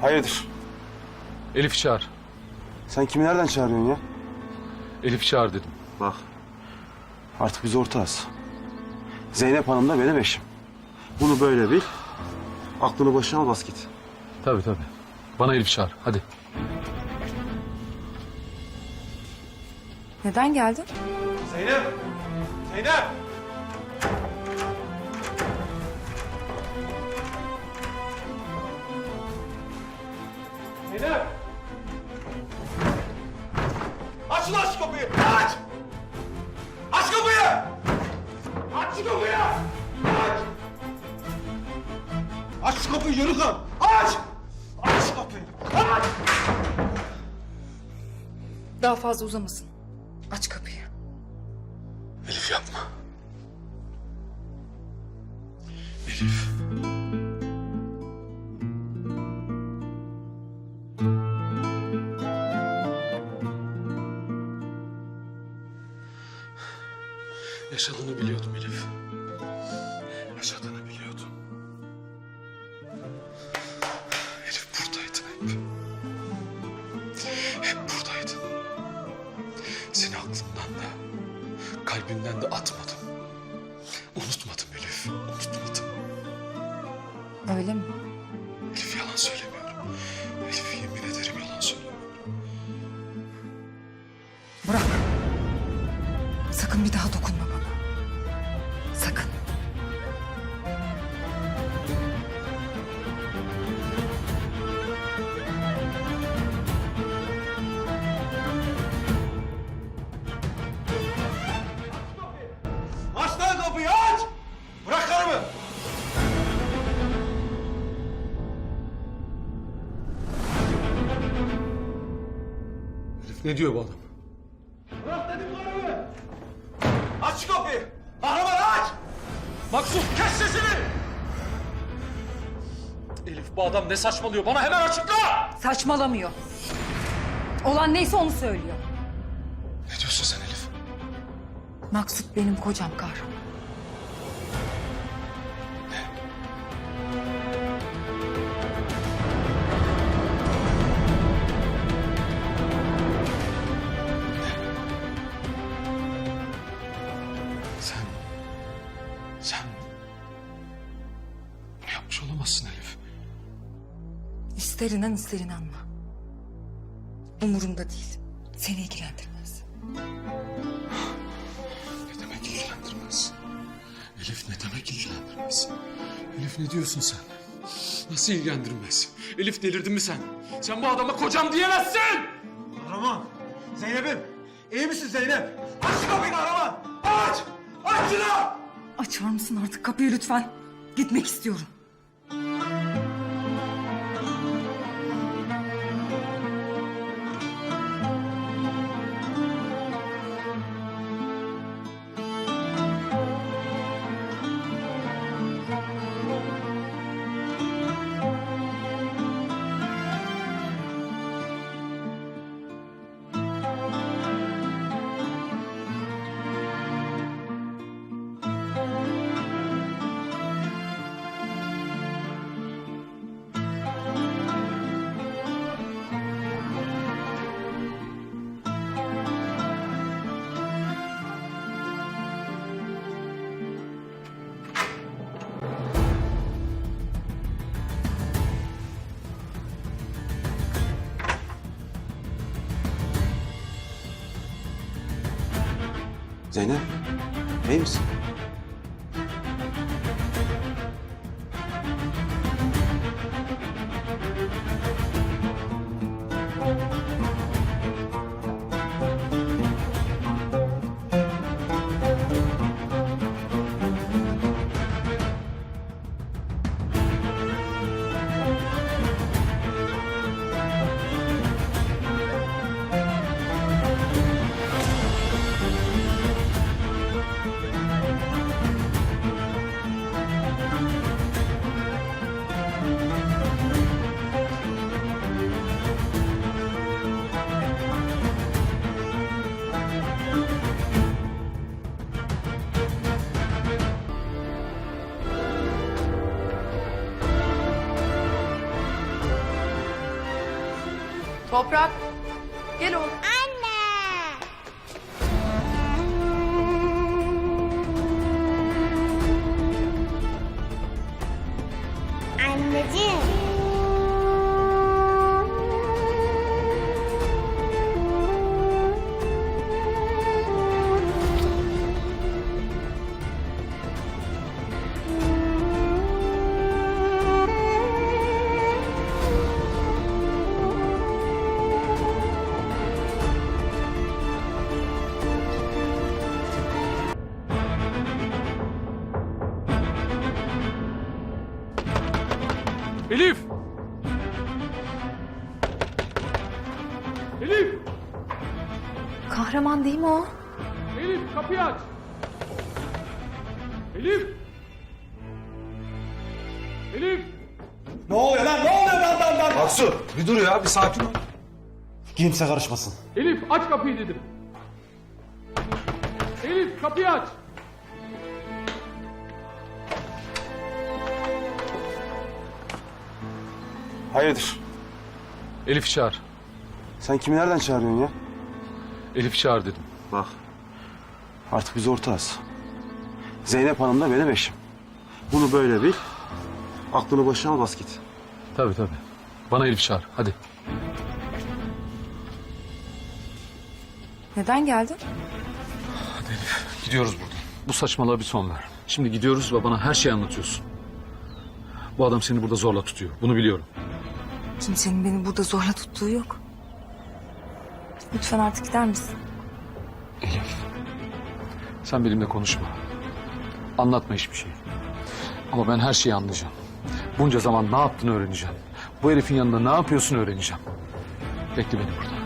Hayırdır? Elif çağır. Sen kimi nereden çağırıyorsun ya? Elif çağır dedim. Bak. Artık biz ortağız. Zeynep Hanım da benim eşim. Bunu böyle bil. Aklını başına al bas git. Tabii tabii. Bana Elif çağır. Hadi. Neden geldin? Zeynep! Zeynep! Zeynep! Aç lan şu kapıyı! Aç! Aç kapıyı! Aç şu kapıyı! Aç! Aç şu kapıyı yürü lan! Aç! Aç şu kapıyı! Aç! Daha fazla uzamasın. Aç kapıyı. Elif yapma. Elif. Yaşadığını biliyordum Elif. Yaşadığını biliyordum. Elif buradaydın hep. Hep buradaydın. Seni aklımdan da, kalbimden de atmadım. Unutmadım Elif, unutmadım. Öyle mi? Elif yalan söylemiyorum. Elif yemin ederim yalan söylemiyorum. Bırak. Ne diyor bu adam? Bırak dedim karımı! Aç şu kapıyı! Kahraman aç! Maksut kes sesini! Elif bu adam ne saçmalıyor bana hemen açıkla! Saçmalamıyor. Olan neyse onu söylüyor. Ne diyorsun sen Elif? Maksut benim kocam Kar. İster inan ister inanma. Umurumda değil. Seni ilgilendirmez. Ne demek ilgilendirmez? Elif ne demek ilgilendirmez? Elif ne diyorsun sen? Nasıl ilgilendirmez? Elif delirdin mi sen? Sen bu adama kocam diyemezsin! Kahraman! Zeynep'im! İyi misin Zeynep? Aç şu kapıyı kahraman! Aç! Aç şunu! Açar mısın artık kapıyı lütfen? Gitmek istiyorum. Zeynep, iyi misin? Toprak. Gel oğlum. Anneciğim. Elif! Elif! Kahraman değil mi o? Elif kapıyı aç! Elif! Elif! Aksu bir dur ya bir sakin ol. Kimse karışmasın. Elif aç kapıyı dedim. Elif kapıyı aç. Hayırdır? Elif çağır. Sen kimi nereden çağırıyorsun ya? Elif çağır dedim. Bak. Artık biz ortağız. Zeynep Hanım da benim eşim. Bunu böyle bil. Aklını başına al bas git. Tabii tabii. Bana Elif çağır hadi. Neden geldin? Gidiyoruz buradan. Bu saçmalığa bir son ver. Şimdi gidiyoruz ve bana her şeyi anlatıyorsun. Bu adam seni burada zorla tutuyor. Bunu biliyorum. Kimsenin beni burada zorla tuttuğu yok. Lütfen artık gider misin? Elif. Sen benimle konuşma. Anlatma hiçbir şey. Ama ben her şeyi anlayacağım. Bunca zaman ne yaptığını öğreneceğim. Bu herifin yanında ne yapıyorsun öğreneceğim. Bekle beni burada.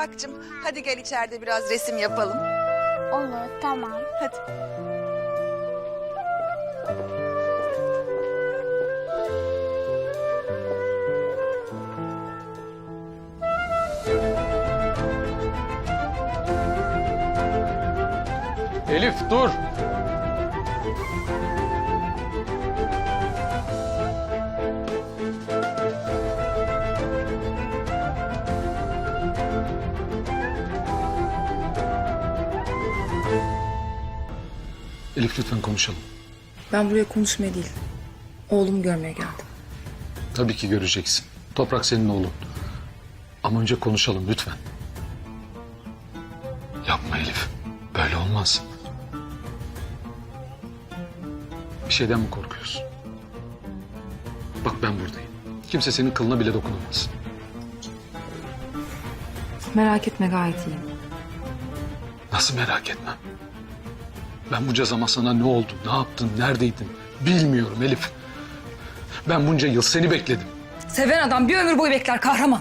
Toprak'cığım hadi gel içeride biraz resim yapalım. Olur tamam. Hadi. Elif dur. Elif lütfen konuşalım. Ben buraya konuşmaya değil, oğlumu görmeye geldim. Tabii ki göreceksin. Toprak senin oğlun. Ama önce konuşalım lütfen. Yapma Elif. Böyle olmaz. Bir şeyden mi korkuyorsun? Bak ben buradayım. Kimse senin kılına bile dokunamaz. Merak etme gayet iyiyim. Nasıl merak etmem. Ben bunca zaman sana ne oldu, ne yaptın, neredeydin bilmiyorum Elif. Ben bunca yıl seni bekledim. Seven adam bir ömür boyu bekler kahraman.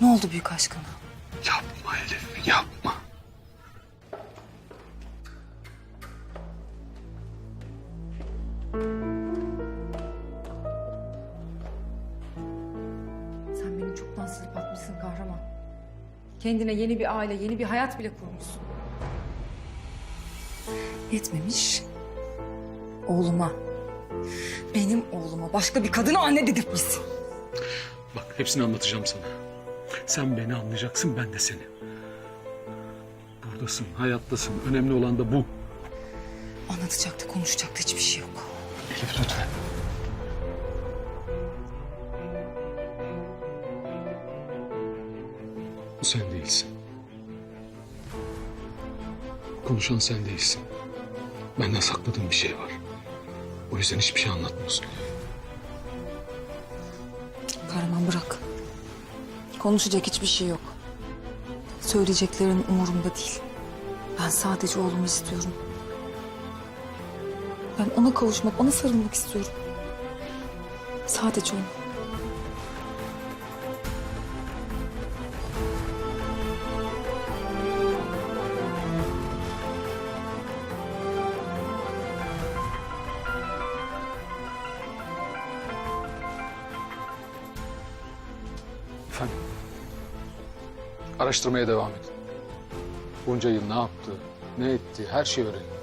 Ne oldu büyük aşkına? Yapma Elif, yapma. Sen beni çoktan silip atmışsın kahraman. Kendine yeni bir aile, yeni bir hayat bile kurmuşsun. Yetmemiş. Oğluma, benim oğluma başka bir kadına anne dedirtmişsin. Bak Hepsini anlatacağım sana. Sen beni anlayacaksın, ben de seni. Buradasın, hayattasın. Önemli olan da bu. Anlatacak da konuşacak da hiçbir şey yok. Elif lütfen. Bu sen değilsin. Konuşan sen değilsin. Benden sakladığın bir şey var. O yüzden hiçbir şey anlatmıyorsun. Kahraman bırak. Konuşacak hiçbir şey yok. Söyleyeceklerin umurumda değil. Ben sadece oğlumu istiyorum. Ben ona kavuşmak, ona sarılmak istiyorum. Sadece onu. Araştırmaya devam edin. Bunca yıl ne yaptı, ne etti, her şeyi öğrenin.